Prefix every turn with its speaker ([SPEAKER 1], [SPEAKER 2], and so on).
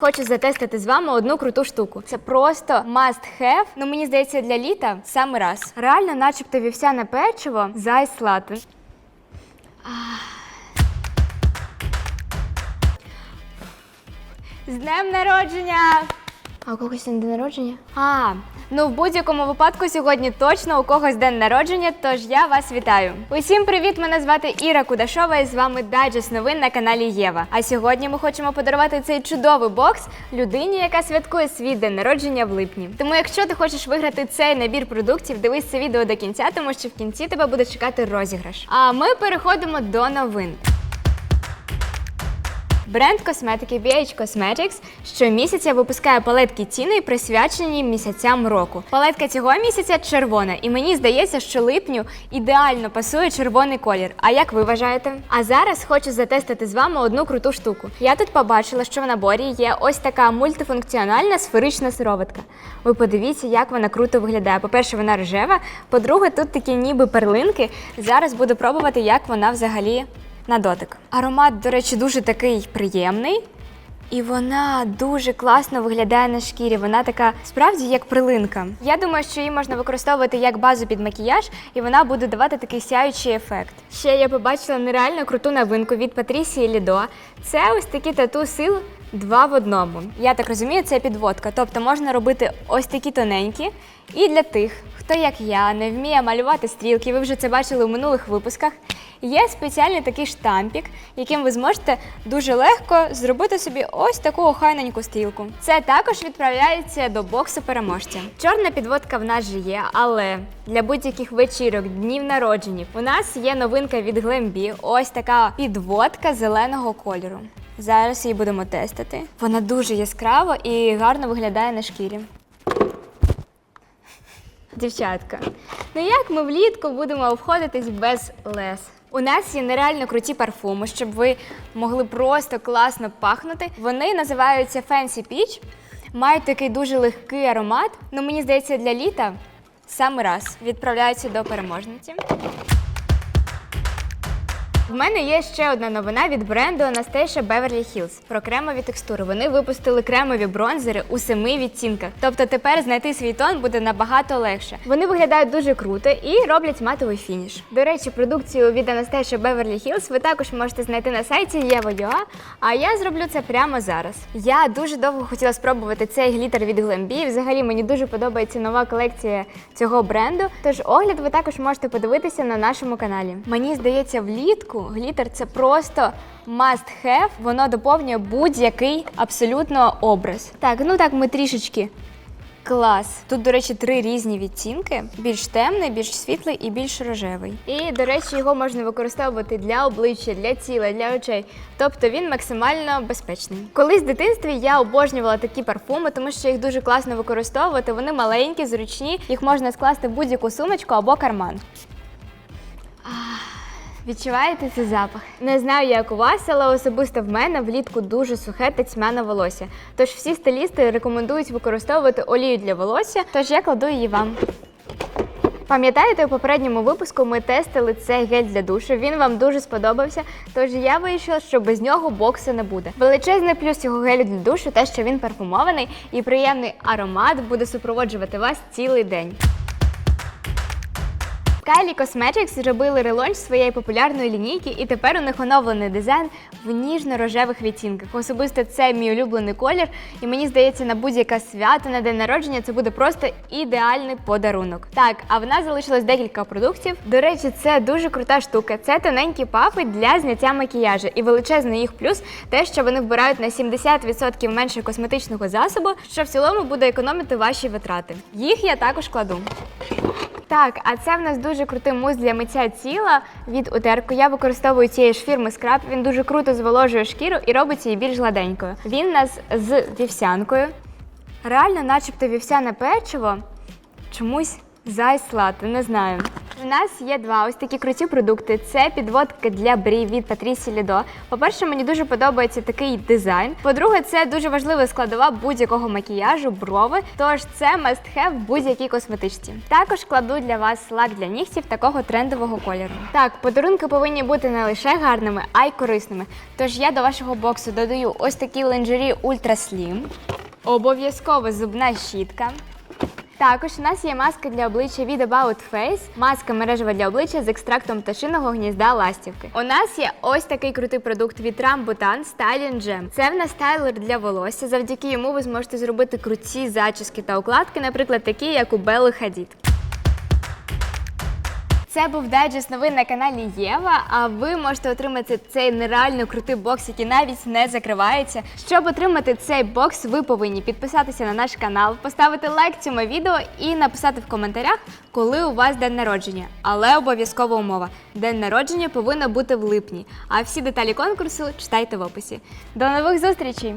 [SPEAKER 1] Хочу затестити з вами одну круту штуку. Це просто must have. Ну мені здається, для літа саме раз. Реально, начебто вівсяне печиво зайслати. З днем народження! А у когось день народження? А, ну в будь-якому випадку сьогодні точно у когось день народження, тож я вас вітаю. Усім привіт! Мене звати Іра Кудашова і з вами дайджест новин на каналі Єва. А сьогодні ми хочемо подарувати цей чудовий бокс людині, яка святкує свій день народження в липні. Тому, якщо ти хочеш виграти цей набір продуктів, дивись це відео до кінця, тому що в кінці тебе буде чекати розіграш. А ми переходимо до новин. Бренд косметики BH Cosmetics щомісяця випускає палетки тіней, присвячені місяцям року. Палетка цього місяця червона, і мені здається, що липню ідеально пасує червоний колір. А як ви вважаєте? А зараз хочу затестити з вами одну круту штуку. Я тут побачила, що в наборі є ось така мультифункціональна сферична сироватка. Ви подивіться, як вона круто виглядає. По-перше, вона рожева. По-друге, тут такі ніби перлинки. Зараз буду пробувати, як вона взагалі на дотик. Аромат, до речі, дуже такий приємний. І вона дуже класно виглядає на шкірі. Вона така справді як прилинка. Я думаю, що її можна використовувати як базу під макіяж, і вона буде давати такий сяючий ефект. Ще я побачила нереально круту новинку від Патрісії Лідо. Це ось такі тату сил два в одному. Я так розумію, це підводка. Тобто можна робити ось такі тоненькі. І для тих, хто як я не вміє малювати стрілки, ви вже це бачили у минулих випусках. Є спеціальний такий штампік, яким ви зможете дуже легко зробити собі ось таку охайненьку стрілку. Це також відправляється до боксу переможця. Чорна підводка в нас же є, але для будь-яких вечірок, днів народження у нас є новинка від Glambi. Ось така підводка зеленого кольору. Зараз її будемо тестити. Вона дуже яскрава і гарно виглядає на шкірі. Дівчатка, ну як ми влітку будемо обходитись без лес? У нас є нереально круті парфуми, щоб ви могли просто класно пахнути. Вони називаються Fancy Peach, мають такий дуже легкий аромат. Ну мені здається, для літа саме раз відправляються до переможниці. В мене є ще одна новина від бренду Anastasia Beverly Hills про кремові текстури. Вони випустили кремові бронзери у семи відтінках. Тобто тепер знайти свій тон буде набагато легше. Вони виглядають дуже круто і роблять матовий фініш. До речі, продукцію від Anastasia Beverly Hills ви також можете знайти на сайті Єво.ua, а я зроблю це прямо зараз. Я дуже довго хотіла спробувати цей глітер від Glambi. Взагалі мені дуже подобається нова колекція цього бренду. Тож огляд ви також можете подивитися на нашому каналі. Мені здається, влітку глітер це просто must have. Воно доповнює будь-який абсолютно образ. Так, ну так, ми трішечки. Клас. Тут, до речі, три різні відтінки: більш темний, більш світлий і більш рожевий. І, до речі, його можна використовувати для обличчя, для тіла, для очей. Тобто він максимально безпечний. Колись в дитинстві я обожнювала такі парфуми, тому що їх дуже класно використовувати. Вони маленькі, зручні, їх можна скласти в будь-яку сумочку або карман. Відчуваєте цей запах? Не знаю, як у вас, але особисто в мене влітку дуже сухе та тьмяне волосся. Тож всі стилісти рекомендують використовувати олію для волосся, тож я кладу її вам. Пам'ятаєте, у попередньому випуску ми тестили цей гель для душу. Він вам дуже сподобався. Тож я вирішила, що без нього боксу не буде. Величезний плюс цього гелю для душу те, що він парфумований і приємний аромат буде супроводжувати вас цілий день. Kylie Cosmetics зробили релонч своєї популярної лінійки, і тепер у них оновлений дизайн в ніжно-рожевих відтінках. Особисто це мій улюблений колір, і мені здається, на будь-яке свято на день народження це буде просто ідеальний подарунок. Так, а в нас залишилось декілька продуктів. До речі, це дуже крута штука. Це тоненькі пафи для зняття макіяжу. І величезний їх плюс те, що вони вбирають на 70% менше косметичного засобу, що в цілому буде економити ваші витрати. Їх я також кладу. Так, а це в нас дуже крутий мус для миття тіла від утерку. Я використовую цієї ж фірми скраб. Він дуже круто зволожує шкіру і робить її більш гладенькою. Він у нас з вівсянкою. Реально, начебто, вівсяне печиво чомусь зайслати, не знаю. У нас є два ось такі круті продукти. Це підводки для брів від Патрісі Лідо. По-перше, мені дуже подобається такий дизайн. По-друге, це дуже важлива складова будь-якого макіяжу, брови. Тож це must have в будь-якій косметичці. Також кладу для вас лак для нігтів такого трендового кольору. Так, подарунки повинні бути не лише гарними, а й корисними. Тож я до вашого боксу додаю ось такі ленджері Ultra Slim. Обов'язково зубна щітка. Також у нас є маска для обличчя від About Face, маска мережева для обличчя з екстрактом пташиного гнізда ластівки. У нас є ось такий крутий продукт від Rambutan Styling Gem. Це в нас стайлер для волосся. Завдяки йому ви зможете зробити круті зачіски та укладки, наприклад, такі, як у Белли Хадід. Це був дайджест новин на каналі Єва. А ви можете отримати цей нереально крутий бокс, який навіть не закривається. Щоб отримати цей бокс, ви повинні підписатися на наш канал, поставити лайк цьому відео і написати в коментарях, коли у вас день народження. Але обов'язкова умова: день народження повинно бути в липні. А всі деталі конкурсу читайте в описі. До нових зустрічей!